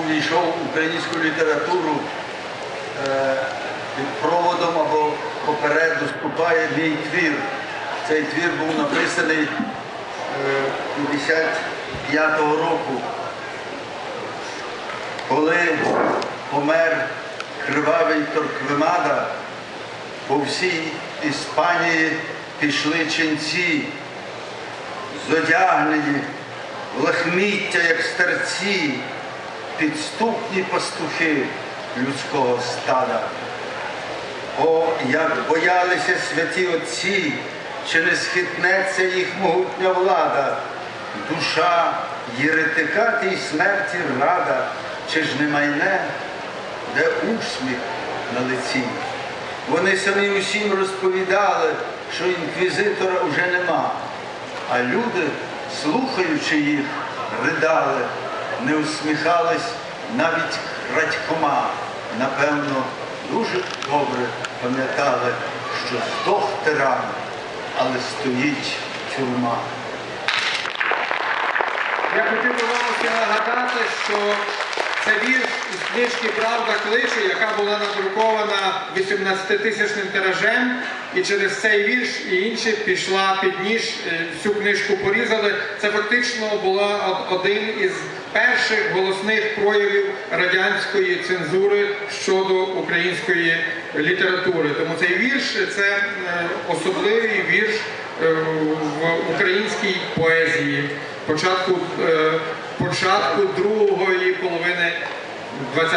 увійшов в українську літературу е, проводом або попереду ступає мій твір. Цей твір був написаний е, 55-го року, коли помер кривавий Торквемада, по всій Іспанії пішли ченці, зодягнені в лахміття, як старці, підступні пастухи людського стада. О, як боялися святі отці, чи не схитнеться їх могутня влада, душа єретика тій смерті рада, чи ж не майне, де усміх на лиці. Вони самі усім розповідали, що інквізитора вже нема, а люди, слухаючи їх, ридали, не усміхались навіть крадькома. Напевно, дуже добре пам'ятали, що здох тиран, але стоїть тюрма. Я хотів би вам нагадати, що це вірш із книжки Правда кличе, яка була надрукована 18-тисячним тиражем, і через цей вірш і інші пішла під ніж, е, всю книжку порізали. Це фактично була один із перших голосних проявів радянської цензури щодо української літератури. Тому цей вірш це е, особливий вірш е, в українській поезії початку, е, початку другої половини ХХ